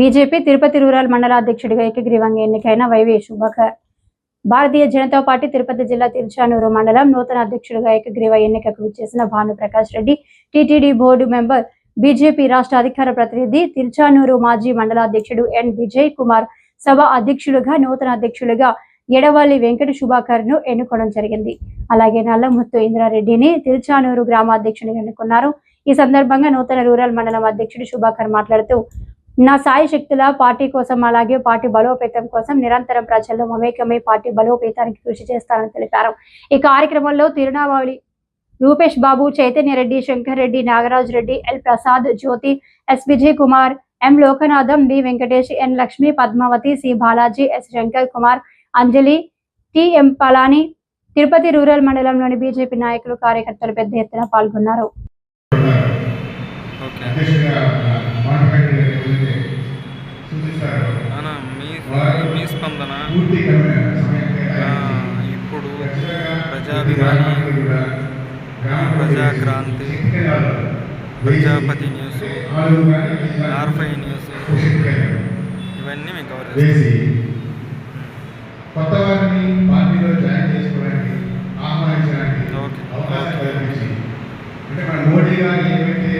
BJP Tirupati rural మండల అధ్యక్షుడిగా ఏకగ్రీవంగా ఎన్నికైన వైవి శుభాకర్. భారతీయ జనతా పార్టీ తిరుపతి జిల్లా తిరుచానూరు మండలం నూతన అధ్యక్షుడిగా ఏకగ్రీవ ఎన్నికకు విచ్చేసిన Bhanuprakash Reddy TTD board member BJP రాష్ట్ర అధికార ప్రతినిధి తిరుచానూరు మాజీ మండలాధ్యక్షుడు ఎన్ విజయ్ కుమార్ సభ అధ్యక్షులుగా నూతన అధ్యక్షులుగా ఎడవల్లి వెంకట శుభాకర్ను ఎన్నుకోవడం జరిగింది. అలాగే నల్లముత్తు ఇంద్రారెడ్డిని తిరుచానూరు గ్రామాధ్యక్షునిగా ఎన్నుకున్నారు. ఈ సందర్భంగా నూతన రూరల్ మండలం అధ్యక్షుడు శుభాకర్ మాట్లాడుతూ నా సాయి శక్తుల పార్టీ కోసం అలాగే పార్టీ బలోపేతం కోసం నిరంతరం ప్రజల్లో మమేకమై పార్టీ బలోపేతానికి కృషి చేస్తానని తెలిపారు. ఈ కార్యక్రమంలో తిరునామావళి Rupesh Babu Chaitanya Reddy Shankar Reddy Nagaraj Reddy L Prasad Jyothi S Vijay Kumar M Lokanatham B Venkatesh N Lakshmi Padmavathi C Balaji S Shankar Kumar Anjali T M Palani Tirupati rural మండలంలోని BJP నాయకులు కార్యకర్తలు పెద్ద ఎత్తున పాల్గొన్నారు. మీ మీ స్పందన? ఇప్పుడు ప్రజాభిమాని ప్రజాక్రాంతి, ప్రజాపతి న్యూస్ ఆర్ఫై న్యూస్ ఇవన్నీ మేము కవర్ చేస్తాం వేసి కొత్త వారిని పార్టీలో జాయిన్ చేసుకోవడానికి ఆహ్వానించడానికి ఓకే. అవకాశం కల్పించి అంటే మన మోడీ గారు ఏమైతే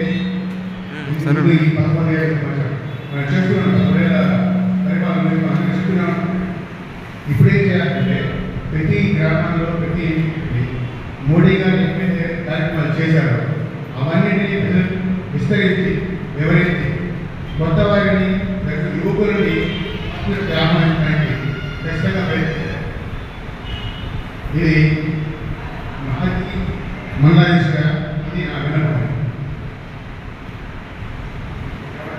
ఉమ్, సరే. చేస్తున్నాం పదకొండేళ్ళ పరిపాలన గురించి మనం చేయాలంటే ప్రతి గ్రామంలో ప్రతి మోడీ గారు ఎప్పుడైతే కార్యక్రమాలు చేశారు. అవన్నీ విస్తరించి వివరించి కొత్త వారిని యువకులని గ్రామానికి ఖచ్చితంగా ప్రయత్నించారు ఇది మహతి మంగళేశ్వర ఇది నా విన్నపం.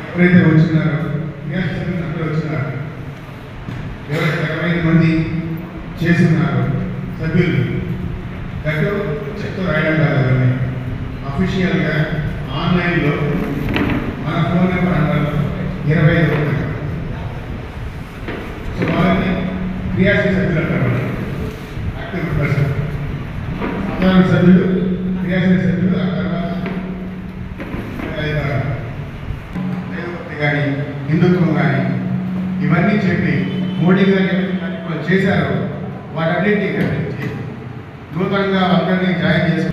ఎవరైతే వచ్చినారో క్రియాశీలకులు అందరూ వచ్చినారు ఎవరైతే ఇరవై ఐదు మంది చేస్తున్నారు సభ్యులు. దట్టు చెక్క రాయడం కాదు కానీ అఫీషియల్గా ఆన్లైన్లో మన ఫోన్ నెంబర్ అందరూ ఇరవై ఐదు ఉన్నాయి. సో వాళ్ళని క్రియాశీల సభ్యులు అంటారు యాక్టివ్ మెంబర్స్ సాధారణ సభ్యులు క్రియాశీల సభ్యులు ఆ తర్వాత ఐదారు దైవభక్తి కానీ హిందుత్వం కానీ ఇవన్నీ చెప్పి మోడీ గారు చేశారు వాటన్నింటినీ ఖండించి నూతనంగా అందరినీ జాయిన్ చేసుకుని